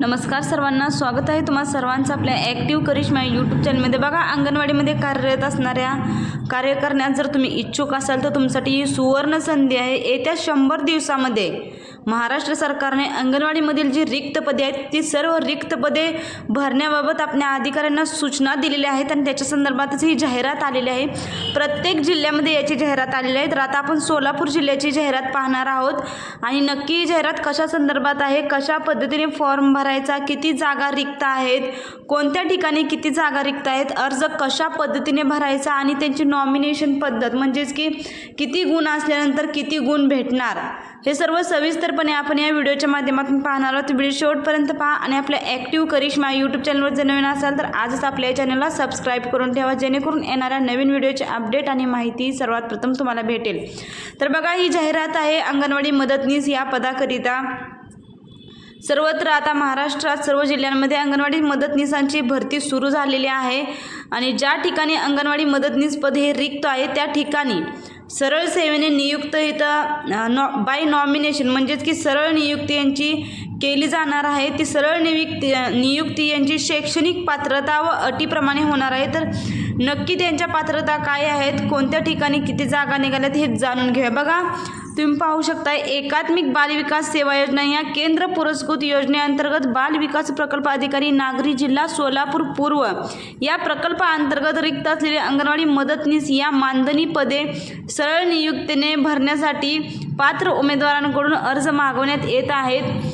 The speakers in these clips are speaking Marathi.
नमस्कार सर्वांना स्वागत आहे तुम्हा सर्वांचं आपल्या ॲक्टिव्ह करिश्मा यूट्यूब चॅनलमध्ये बघा अंगणवाडीमध्ये कार्यरत असणाऱ्या कार्य करण्यात जर तुम्ही इच्छुक असाल तर तुमच्यासाठी ही सुवर्ण संधी आहे. येत्या शंभर दिवसामध्ये महाराष्ट्र सरकारने अंगणवाडीमधील जी रिक्त पदे आहेत ती सर्व रिक्त पदे भरण्याबाबत आपल्या अधिकाऱ्यांना सूचना दिलेल्या आहेत आणि त्याच्या संदर्भातच ही जाहिरात आलेली आहे. प्रत्येक जिल्ह्यामध्ये याची जाहिरात आलेली आहे. तर आता आपण सोलापूर जिल्ह्याची जाहिरात पाहणार आहोत. आणि नक्की ही जाहिरात कशा संदर्भात आहे? कशा पद्धतीने फॉर्म भरायचा? किती जागा रिक्त आहेत? कोणत्या ठिकाणी किती जागा रिक्त आहेत? अर्ज कशा पद्धतीने भरायचा? आणि त्यांची नॉमिनेशन पद्धत म्हणजेच की किती गुण असल्यानंतर किती गुण भेटणार? हे सर्व सविस्तर पूर्णपणे आपण या व्हिडिओच्या माध्यमातून पाहणार आहोत. व्हिडिओ शेवटपर्यंत पहा आणि आपल्या ॲक्टिव्ह करिश्मा यूट्यूब चॅनलवर जर नवीन असाल तर आजच आपल्या या चॅनलला सबस्क्राईब करून ठेवा जेणेकरून येणाऱ्या नवीन व्हिडिओचे अपडेट आणि माहिती सर्वात प्रथम तुम्हाला भेटेल. तर बघा ही जाहिरात आहे अंगणवाडी मदतनीस या पदाकरिता. सर्वत्र आता महाराष्ट्रात सर्व जिल्ह्यांमध्ये अंगणवाडी मदतनीसांची भरती सुरू झालेली आहे. आणि ज्या ठिकाणी अंगणवाडी मदतनीस पद हे रिक्त आहे त्या ठिकाणी सरळ सेवेने नियुक्त इथं नॉ बाय नॉमिनेशन म्हणजेच की सरळ नियुक्ती यांची केली जाणार आहे. ती सरळ नियुक्ती नियुक्ती यांची शैक्षणिक पात्रता व अटीप्रमाणे होणार आहे. तर नक्की त्यांच्या पात्रता काय आहेत? कोणत्या ठिकाणी किती जागा निघाल्यात हे जाणून घेऊया. बघा तुम्ही पाहू शकता एकात्मिक बालविकास सेवा योजना या केंद्र पुरस्कृत योजनेअंतर्गत बालविकास प्रकल्प अधिकारी नागरी जिल्हा सोलापूर पूर्व या प्रकल्पाअंतर्गत रिक्त असलेले अंगणवाडी मदतनीस या मानधनी पदे सरळ नियुक्तीने भरण्यासाठी पात्र उमेदवारांकडून अर्ज मागवण्यात येत आहेत.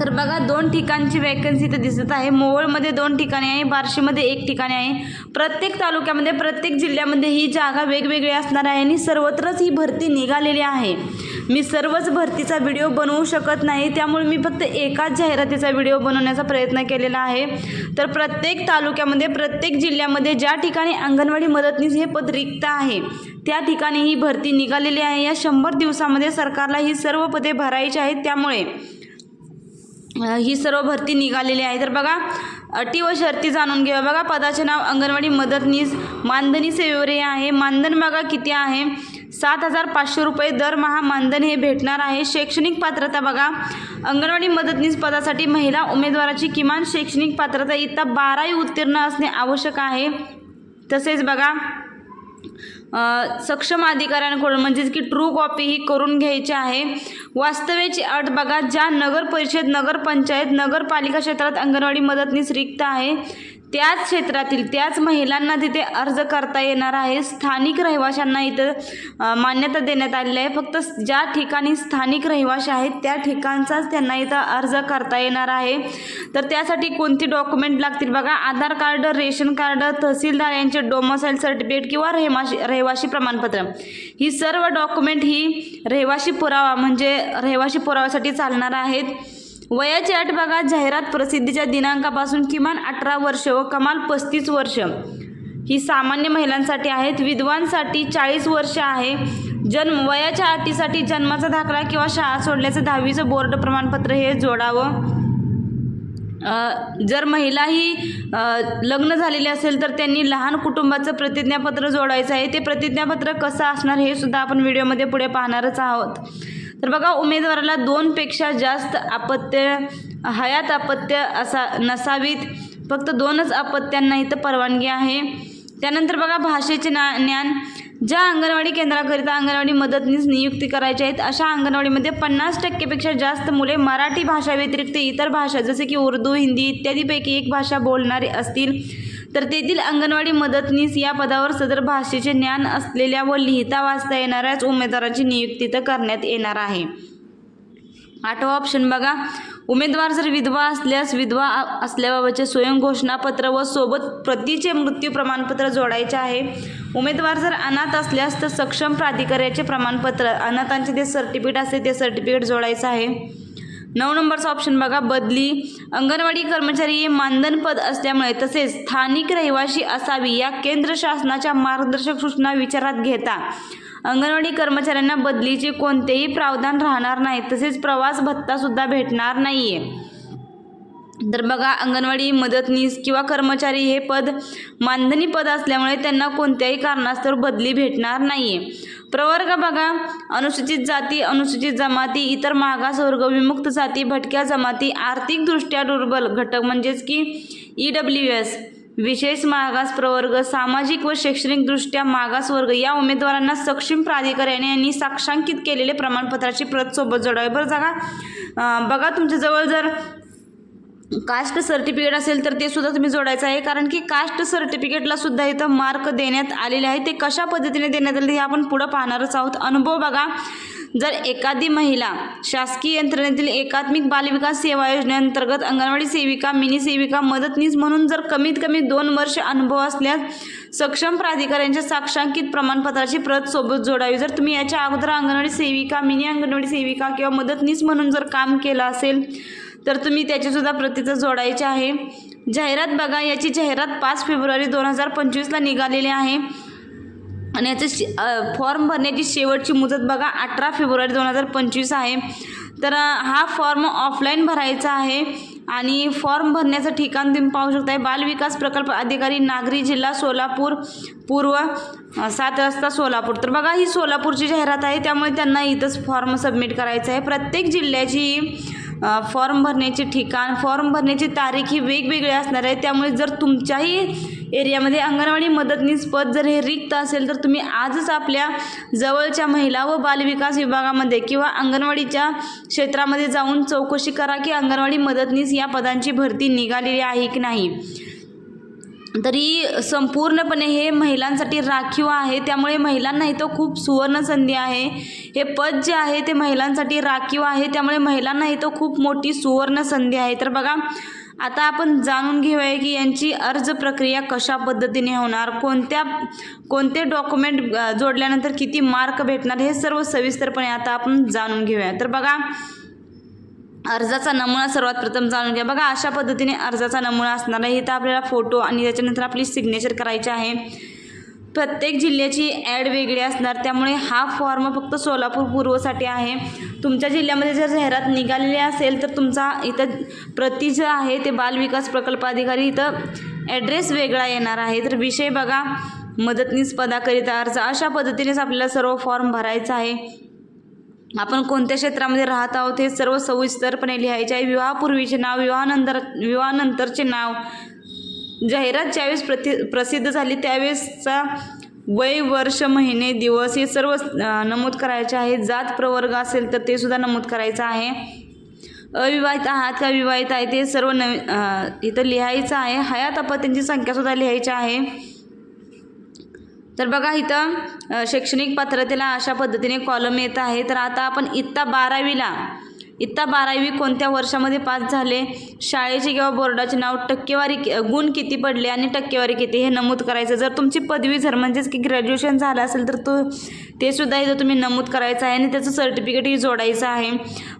तर बघा दोन ठिकाणची वॅकन्सी इथं दिसत आहे. मोहोळमध्ये दोन ठिकाणी आहे बार्शीमध्ये एक ठिकाणी आहे. प्रत्येक तालुक्यामध्ये प्रत्येक जिल्ह्यामध्ये ही जागा वेगवेगळी असणार आहे आणि सर्वत्रच ही भरती निघालेली आहे. मी सर्वच भरतीचा व्हिडिओ बनवू शकत नाही त्यामुळे मी फक्त एकाच जाहिरातीचा व्हिडिओ बनवण्याचा प्रयत्न केलेला आहे. तर प्रत्येक तालुक्यामध्ये प्रत्येक जिल्ह्यामध्ये ज्या ठिकाणी अंगणवाडी मदतनीस हे पद रिक्त आहे त्या ठिकाणी ही भरती निघालेली आहे. या शंभर दिवसामध्ये सरकारला ही सर्व पदे भरायची आहेत त्यामुळे ही सर्व भरती निघालेली आहे. तर बघा अटी व शर्ती जाणून घ्या बघा पदाचे नाव अंगणवाडी मदतनीस मानधनी सेवेवर हे आहे. मानधन बघा किती आहे? सात हजार पाचशे रुपये दरमहा मानधन हे भेटणार आहे. शैक्षणिक पात्रता बघा. अंगणवाडी मदतनीस पदासाठी महिला उमेदवाराची किमान शैक्षणिक पात्रता इयत्ता बारावी उत्तीर्ण असणे आवश्यक आहे. तसेच बघा सक्षम अधिकाऱ्यांकडून म्हणजेच की ट्रू कॉपी ही करून घ्यायची आहे. वास्तव्याची अट बघा ज्या नगर परिषद नगरपंचायत नगरपालिका क्षेत्रात अंगणवाडी मदतनीस रिक्त आहे त्याच क्षेत्रातील त्याच महिलांना तिथे अर्ज करता येणार आहे. स्थानिक रहिवाशांना इथं मान्यता देण्यात आलेली आहे. फक्त ज्या ठिकाणी स्थानिक रहिवाशी आहेत त्या ठिकाणचाच त्यांना इथं अर्ज करता येणार आहे. तर त्यासाठी कोणती डॉक्युमेंट लागतील? बघा Aadhaar card ration card tahsildar यांचे डोमोसाईल सर्टिफिकेट किंवा रहिवाशी रहिवाशी प्रमाणपत्र. ही सर्व डॉक्युमेंट ही रहिवाशी पुरावा म्हणजे रहिवाशी पुराव्यासाठी चालणार आहेत. वयाची अट बघा जाहिरात प्रसिद्धीच्या दिनांकापासून किमान अठरा वर्ष व कमाल पस्तीस वर्ष. ही सामान्य महिलांसाठी आहेत. विधवांसाठी चाळीस वर्ष आहे. जन्म वयाच्या अटीसाठी जन्माचा दाखला किंवा शाळा सोडल्याचं दहावीचं बोर्ड प्रमाणपत्र हे जोडावं. जर महिला ही लग्न झालेली असेल तर त्यांनी लहान कुटुंबाचं प्रतिज्ञापत्र जोडायचं आहे. ते प्रतिज्ञापत्र कसं असणार हे सुद्धा आपण व्हिडिओमध्ये पुढे पाहणारच आहोत. तर बघा उमेदवाराला दोनपेक्षा जास्त अपत्य हयात अपत्य असा नसावीत. फक्त दोनच अपत्यांना इथं परवानगी आहे. त्यानंतर बघा भाषेचे ना ज्ञान. ज्या अंगणवाडी केंद्राकरिता अंगणवाडी मदतनीस नियुक्ती करायची आहेत अशा अंगणवाडीमध्ये पन्नास टक्केपेक्षा जास्त मुले मराठी भाषा व्यतिरिक्त इतर भाषा जसे की उर्दू हिंदी इत्यादीपैकी एक भाषा बोलणारे असतील. तर तेथील अंगणवाडी मदतनीस या पदावर सदर भाषेचे ज्ञान असलेल्या व लिहिता वाचता येणाऱ्याच उमेदवाराची नियुक्ती तर करण्यात येणार आहे. आठवा ऑप्शन बघा. उमेदवार जर विधवा असल्यास विधवा असल्याबाबतचे स्वयं घोषणापत्र व सोबत प्रतीचे मृत्यू प्रमाणपत्र जोडायचे आहे. उमेदवार जर अनाथ असल्यास तर सक्षम प्राधिकाऱ्याचे प्रमाणपत्र अनाथांचे जे सर्टिफिकेट असते ते सर्टिफिकेट जोडायचं आहे. नऊ नंबरचा ऑप्शन बघा बदली. अंगणवाडी कर्मचारी हे मानधनपद असल्यामुळे तसेच स्थानिक रहिवाशी असावी या केंद्र शासनाच्या मार्गदर्शक सूचना विचारात घेता. अंगणवाडी कर्मचाऱ्यांना बदलीचे कोणतेही प्रावधान राहणार नाही तसेच प्रवास भत्ता सुद्धा भेटणार नाहीये. तर बघा अंगणवाडी मदतनीस किंवा कर्मचारी हे पद मानधनी पद असल्यामुळे त्यांना कोणत्याही कारणास्तव बदली भेटणार नाही आहे प्रवर्ग बघा अनुसूचित जाती अनुसूचित जमाती इतर मागास वर्ग विमुक्त जाती भटक्या जमाती आर्थिकदृष्ट्या दुर्बल घटक म्हणजेच की ई डब्ल्यू एस विशेष मागास प्रवर्ग सामाजिक व शैक्षणिकदृष्ट्या मागास वर्ग या उमेदवारांना सक्षम प्राधिकाऱ्याने यांनी साक्षांकित केलेले प्रमाणपत्राची प्रत सोबत जोडावी. बरं जागा बघा तुमच्याजवळ जर कास्ट सर्टिफिकेट असेल तर ते सुद्धा तुम्ही जोडायचं आहे. कारण की कास्ट सर्टिफिकेटला सुद्धा इथं मार्क देण्यात आलेले आहे. ते कशा पद्धतीने देण्यात आले हे आपण पुढं पाहणारच आहोत. अनुभव बघा. जर एखादी महिला शासकीय यंत्रणेतील एकात्मिक बालविकास सेवा योजनेअंतर्गत अंगणवाडी सेविका मिनी सेविका मदतनीस म्हणून जर कमीत कमी दोन वर्ष अनुभव असल्यास सक्षम प्राधिकाऱ्यांच्या साक्षांकित प्रमाणपत्राची प्रत सोबत जोडावी. जर तुम्ही याच्या अगोदर अंगणवाडी सेविका मिनी अंगणवाडी सेविका किंवा मदतनीस म्हणून जर काम केलं असेल तर तुम्ही त्याचीसुद्धा प्रतीचं जोडायचे आहे. जाहिरात बघा याची जाहिरात पाच फेब्रुवारी दोन हजार पंचवीसला निघालेली आहे. आणि याचं शे फॉर्म भरण्याची शेवटची मुदत बघा अठरा फेब्रुवारी दोन हजार पंचवीस आहे. तर हा फॉर्म ऑफलाईन भरायचा आहे. आणि फॉर्म भरण्याचं ठिकाण तुम्ही पाहू शकताय. बालविकास प्रकल्प अधिकारी नागरी जिल्हा सोलापूर पूर्व सात रस्ता सोलापूर. तर बघा ही सोलापूरची जाहिरात आहे. त्यामुळे त्यांना इथंच फॉर्म सबमिट करायचं आहे. प्रत्येक जिल्ह्याची फॉर्म भरण्याचे ठिकाण फॉर्म भरण्याची तारीख ही वेगवेगळी असणार आहे. त्यामुळे जर तुमच्याही एरियामध्ये अंगणवाडी मदतनीस पद जर हे रिक्त असेल तर तुम्ही आजच आपल्या जवळच्या महिला व बालविकास विभागामध्ये किंवा अंगणवाडीच्या क्षेत्रामध्ये जाऊन चौकशी करा की अंगणवाडी मदतनीस या पदांची भरती निघालेली आहे की नाही. तरी संपूर्णपणे हे महिलांसाठी राखीव आहे. त्यामुळे महिलांना इथं खूप सुवर्ण संधी आहे. हे पद जे आहे ते महिलांसाठी राखीव आहे. त्यामुळे महिलांना इथं खूप मोठी सुवर्ण संधी आहे. तर बघा आता आपण जाणून घेऊया की यांची अर्ज प्रक्रिया कशा पद्धतीने होणार? कोणत्या कोणते डॉक्युमेंट जोडल्यानंतर किती मार्क भेटणार? हे सर्व सविस्तरपणे आता आपण जाणून घेऊया. तर बघा अर्जाचा नमुना सर्वात प्रथम जाणून घ्या. बघा अशा पद्धतीने अर्जाचा नमुना असणार आहे इथं आपल्याला फोटो आणि त्याच्यानंतर आपली सिग्नेचर करायची आहे. प्रत्येक जिल्ह्याची ॲड वेगळी असणार. त्यामुळे हा फॉर्म फक्त सोलापूर पूर्वसाठी आहे. तुमच्या जिल्ह्यामध्ये जर जाहिरात निघालेली असेल तर तुमचा इथं प्रति जे आहे ते बालविकास प्रकल्प अधिकारी इथं ॲड्रेस वेगळा येणार आहे. तर विषय बघा मदतनीस पदाकरिता अर्ज. अशा पद्धतीनेच आपल्याला सर्व फॉर्म भरायचा आहे. आपण कोणत्या क्षेत्रामध्ये राहत आहोत हे सर्व सविस्तरपणे लिहायचे आहे. विवाहापूर्वीचे नाव विवाहानंतर विवाहानंतरचे नाव. जाहिरात ज्यावेळेस प्रति प्रसिद्ध झाली त्यावेळेसचा वय वर्ष महिने दिवस हे सर्व नमूद करायचे आहे. जात प्रवर्ग असेल तर ते सुद्धा नमूद करायचं आहे. अविवाहित आहात का विवाहित आहे ते सर्व नवी इथं लिहायचं आहे. हयात अपत्यांची संख्यासुद्धा लिहायची आहे. तर बघा इथं शैक्षणिक पात्रतेला अशा पद्धतीने कॉलम येत आहे. तर आता आपण इत्ता बारावीला इत्ता बारावी कोणत्या वर्षामध्ये पास झाले? शाळेचे किंवा बोर्डाचे नाव टक्केवारी गुण किती पडले आणि टक्केवारी किती हे नमूद करायचं? जर तुमची पदवी जर म्हणजेच की ग्रॅज्युएशन झालं असेल तर तो ते सुद्धा इथं तुम्ही नमूद करायचं आहे आणि त्याचं सर्टिफिकेटही जोडायचं आहे.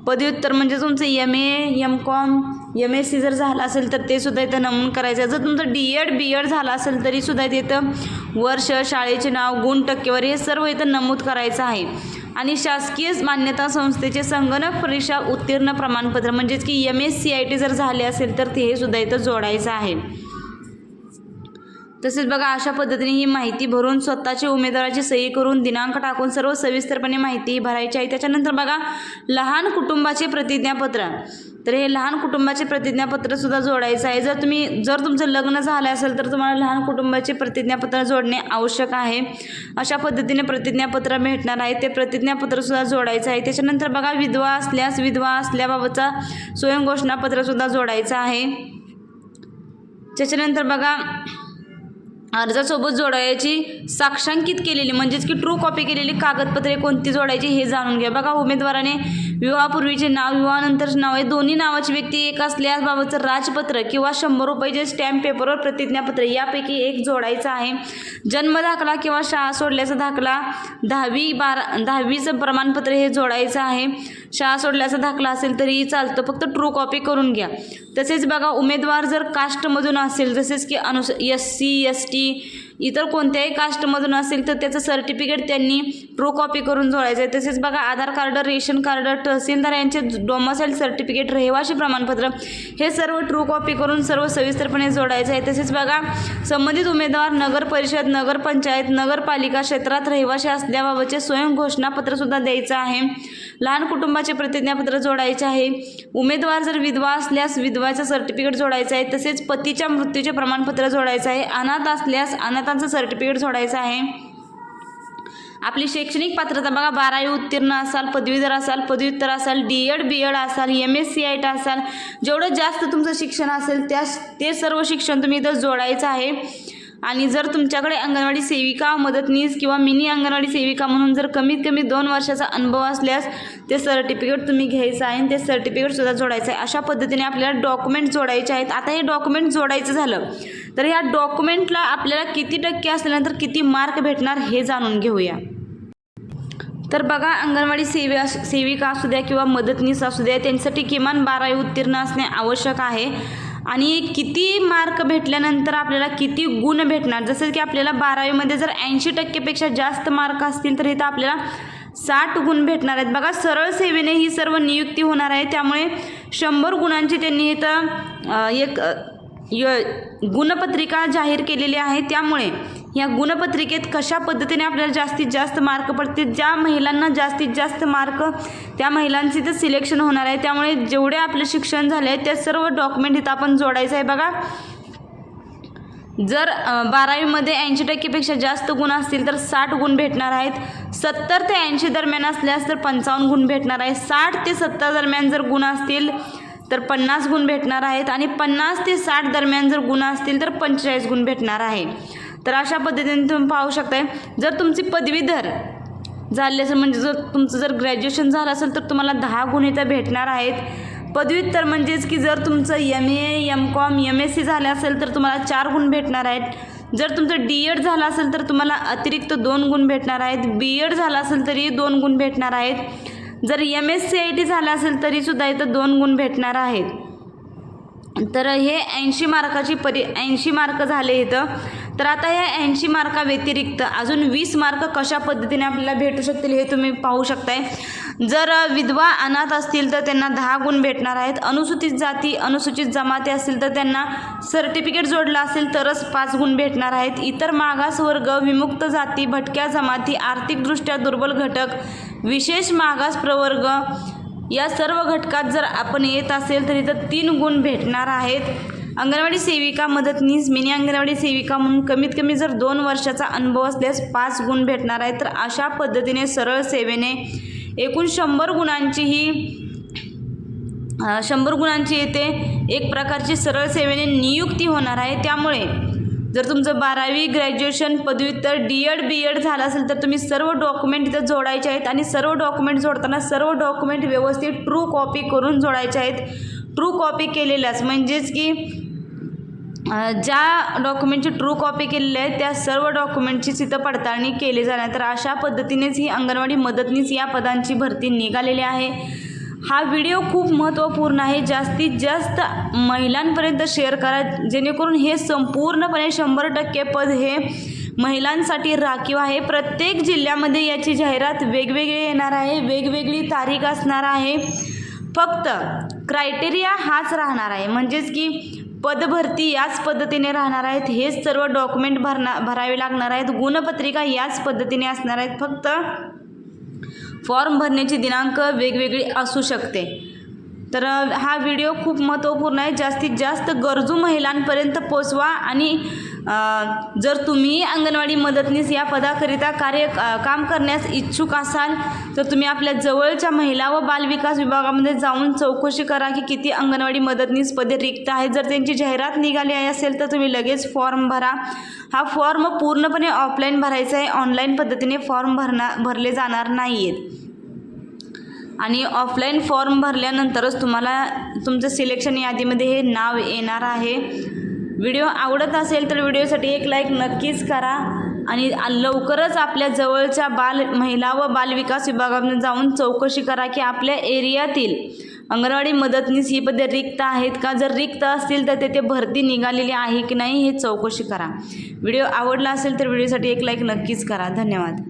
पदव्युत्तर म्हणजे तुमचं M A M Com M S C जर झालं असेल तर ते सुद्धा इथं नमूद करायचं आहे. जर तुमचं डी एड बी एड झालं असेल तरी सुद्धा इथं वर्ष शाळेचे नाव गुण टक्केवारी हे सर्व इथं नमूद करायचं आहे. आणि शासकीय मान्यता संस्थेचे संगणक परीक्षा उत्तीर्ण प्रमाणपत्र म्हणजेच की M S C I T जर झाले असेल तर ते हे सुद्धा इथं जोडायचं आहे. तसेच बघा अशा पद्धतीने ही माहिती भरून स्वतःची उमेदवाराची सही करून दिनांक टाकून सर्व सविस्तरपणे माहिती भरायची आहे. त्याच्यानंतर बघा लहान कुटुंबाचे प्रतिज्ञापत्र. तर हे लहान कुटुंबाचे प्रतिज्ञापत्रसुद्धा जोडायचं आहे. जर तुम्ही जर तुमचं लग्न झालं असेल तर तुम्हाला लहान कुटुंबाचे प्रतिज्ञापत्र जोडणे आवश्यक आहे. अशा पद्धतीने प्रतिज्ञापत्र भेटणार आहे. ते प्रतिज्ञापत्रसुद्धा जोडायचं आहे. त्याच्यानंतर बघा विधवा असल्यास विधवा असल्याबाबतचा स्वयंघोषणापत्रसुद्धा जोडायचं आहे. त्याच्यानंतर बघा अर्जासोबत जोडायची साक्षांकित केलेली म्हणजेच की ट्रू कॉपी केलेली कागदपत्रे कोणती जोडायची हे जाणून घ्या. बघा उमेदवाराने विवाहापूर्वीचे नाव विवाहानंतरचे नाव हे दोन्ही नावाची व्यक्ती एक असल्यास बाबतचं राजपत्र किंवा शंभर रुपयाचे स्टॅम्प पेपरवर प्रतिज्ञापत्र यापैकी एक जोडायचं आहे. जन्म दाखला किंवा शाळा सोडल्याचा दाखला दहावी बारा दहावीचं प्रमाणपत्र हे जोडायचं आहे. शाळा सोडल्याचा दाखला असेल तरीही चालतं फक्त ट्रू कॉपी करून घ्या. तसेच बघा उमेदवार जर कास्टमधून असेल जसेच की अनुस एस सी एस टी इतर कोणत्याही कास्टमधून असेल तर त्याचं सर्टिफिकेट त्यांनी ट्रू कॉपी करून जोडायचं आहे तसेच बघा Aadhaar card ration card tahsildar यांचे डोमासाईल सर्टिफिकेट रहिवाशी प्रमाणपत्र हे सर्व ट्रू कॉपी करून सर्व सविस्तरपणे जोडायचं आहे तसेच बघा संबंधित उमेदवार नगर परिषद नगरपंचायत नगरपालिका क्षेत्रात रहिवाशी असल्याबाबतचे स्वयं घोषणापत्रसुद्धा द्यायचं आहे. लहान कुटुंबाचे प्रतिज्ञापत्र जोडायचे आहे. उमेदवार जर विधवा असल्यास विधवाचं सर्टिफिकेट जोडायचं आहे. तसेच पतीच्या मृत्यूचे प्रमाणपत्र जोडायचं आहे. अनाथ असल्यास अनाथांचं सर्टिफिकेट जोडायचं आहे. आपली शैक्षणिक पात्रता बघा. बारावी उत्तीर्ण असाल पदवीधर असाल पदव्युत्तर असाल डी एड बी एड असाल M S C I T असाल. जेवढं जास्त तुमचं शिक्षण असेल त्या ते सर्व शिक्षण तुम्ही इथं जोडायचं आहे. आणि जर तुमच्याकडे अंगणवाडी सेविका मदतनीस किंवा मिनी अंगणवाडी सेविका म्हणून जर कमीत कमी दोन वर्षाचा अनुभव असल्यास ते सर्टिफिकेट तुम्ही घ्यायचं आहे आणि ते सर्टिफिकेटसुद्धा जोडायचं आहे. अशा पद्धतीने आपल्याला डॉक्युमेंट जोडायचे आहेत. आता हे डॉक्युमेंट जोडायचं झालं तर ह्या डॉक्युमेंटला आपल्याला किती टक्के असल्यानंतर किती मार्क भेटणार हे जाणून घेऊया. तर बघा अंगणवाडी सेवी सेविका असू द्या किंवा मदतनीस असू द्या त्यांच्यासाठी किमान बारावी उत्तीर्ण असणे आवश्यक आहे. आणि किती मार्क भेटल्यानंतर आपल्याला किती गुण भेटणार? जसं की आपल्याला बारावीमध्ये जर ऐंशी टक्केपेक्षा जास्त मार्क असतील तर इथं आपल्याला साठ गुण भेटणार आहेत. बघा सरळ सेवेने ही सर्व नियुक्ती होणार आहे. त्यामुळे शंभर गुणांची त्यांनी इथं एक य गुणपत्रिका जाहीर केलेली आहे. त्यामुळे या गुणपत्रिकेत कशा पद्धतीने आपल्याला जास्तीत जास्त मार्क पडतील ज्या महिलांना जास्तीत जास्त मार्क त्या महिलांचे तर सिलेक्शन होणार आहे. त्यामुळे जेवढे आपले शिक्षण झाले आहे त्या सर्व डॉक्युमेंट इथं आपण जोडायचं आहे बघा. जर बारावीमध्ये ऐंशी टक्केपेक्षा जास्त गुण असतील तर साठ गुण भेटणार आहेत. सत्तर ते ऐंशी दरम्यान असल्यास तर पंचावन्न गुण भेटणार आहे. साठ ते सत्तर दरम्यान जर गुण असतील तर पन्नास गुण भेटणार आहेत. आणि पन्नास ते साठ दरम्यान जर गुण असतील तर पंचेचाळीस गुण भेटणार आहे. तर अशा पद्धतीने तुम्ही पाहू शकताय. जर तुमची पदवीधर झाले असेल म्हणजे जर तुमचं जर ग्रॅज्युएशन झालं असेल तर तुम्हाला दहा गुण इथं भेटणार आहेत. पदव्युत्तर म्हणजेच की जर तुमचं M A M Com M S C झालं असेल तर तुम्हाला चार गुण भेटणार आहेत. जर तुमचं डी एड झालं असेल तर तुम्हाला अतिरिक्त दोन गुण भेटणार आहेत. बी एड झालं असेल तरी दोन गुण भेटणार आहेत. जर M S C I T झालं असेल तरीसुद्धा इथं दोन गुण भेटणार आहेत. तर हे ऐंशी मार्काची परी ऐंशी मार्क झाले इथं. तर आता या ऐंशी मार्का व्यतिरिक्त अजून वीस मार्क कशा पद्धतीने आपल्याला भेटू शकतील हे तुम्ही पाहू शकताय. जर विधवा अनाथ असतील तर त्यांना दहा गुण भेटणार आहेत. अनुसूचित जाती अनुसूचित जमाती असतील तर त्यांना सर्टिफिकेट जोडलं असेल तरच पाच गुण भेटणार आहेत. इतर मागास वर्ग विमुक्त जाती भटक्या जमाती आर्थिकदृष्ट्या दुर्बल घटक विशेष मागास प्रवर्ग या सर्व घटकात जर आपण येत असेल तर इथं तीन गुण भेटणार आहेत. अंगणवाडी सेविका मदतनीस मिनी अंगणवाडी सेविका म्हणून कमीत कमी जर दोन वर्षाचा अनुभव असल्यास पाच गुण भेटणार आहे तर अशा पद्धतीने सरळ सेवेने एकूण शंभर गुणांची ही शंभर गुणांची येते एक प्रकारची सरळ सेवेने नियुक्ती होणार आहे. त्यामुळे जर तुमचं बारावी ग्रॅज्युएशन पदव्युत्तर डी एड बी एड झालं असेल तर तुम्ही सर्व डॉक्युमेंट इथं जोडायचे आहेत आणि सर्व डॉक्युमेंट जोडताना सर्व डॉक्युमेंट व्यवस्थित ट्रू कॉपी करून जोडायचे आहेत. ट्रू कॉपी केलेल्याच. म्हणजेच की ज्या डॉक्युमेंटची ट्रू कॉपी केलेली आहे त्या सर्व डॉक्युमेंटची तिथं पडताळणी केली जाणार तर अशा पद्धतीनेच ही अंगणवाडी मदतनीस या पदांची भरती निघालेली आहे. हा व्हिडिओ खूप महत्त्वपूर्ण आहे. जास्तीत जास्त महिलांपर्यंत शेअर करा. जेणेकरून हे संपूर्णपणे शंभर टक्के पद हे महिलांसाठी राखीव आहे. प्रत्येक जिल्ह्यामध्ये याची जाहिरात वेगवेगळी येणार आहे. वेगवेगळी तारीख असणार आहे. फक्त क्रायटेरिया हाच राहणार आहे. म्हणजेच की पदभरती याच पद्धतीने राहणार आहेत. हेच सर्व डॉक्युमेंट भरणार भरावे लागणार आहेत. गुणपत्रिका याच पद्धतीने असणार आहेत. फक्त फॉर्म भरण्याची दिनांक वेगवेगळी असू शकते. तर हा व्हिडिओ खूप महत्त्वपूर्ण आहे. जास्तीत जास्त गरजू महिलांपर्यंत पोचवा आणि जर तुम्ही अंगणवाडी मदतनीस या पदाकरिता कार्य काम करण्यास इच्छुक असाल तर तुम्ही आपल्या जवळच्या महिला व बालविकास विभागामध्ये जाऊन चौकशी करा की किती अंगणवाडी मदतनीस पदे रिक्त आहेत. जर त्यांची जाहिरात निघाली आहे असेल तर तुम्ही लगेच फॉर्म भरा. हा फॉर्म पूर्णपणे ऑफलाईन भरायचा आहे. ऑनलाईन पद्धतीने फॉर्म भरणार भरले जाणार नाही आहेत आणि ऑफलाईन फॉर्म भरल्यानंतरच तुम्हाला तुमचं सिलेक्शन यादीमध्ये हे नाव येणार आहे. व्हिडिओ आवडत असेल तर व्हिडिओसाठी एक लाईक नक्कीच करा आणि लवकरच आपल्या जवळच्या बाल महिला व बालविकास विभागामध्ये जाऊन चौकशी करा की आपल्या एरियातील अंगणवाडी मदतनीस ही पदे रिक्त आहेत का? जर रिक्त असतील तर तेथे भरती निघालेली आहे की नाही हे चौकशी करा. व्हिडिओ आवडला असेल तर व्हिडिओसाठी एक लाईक नक्कीच करा. धन्यवाद.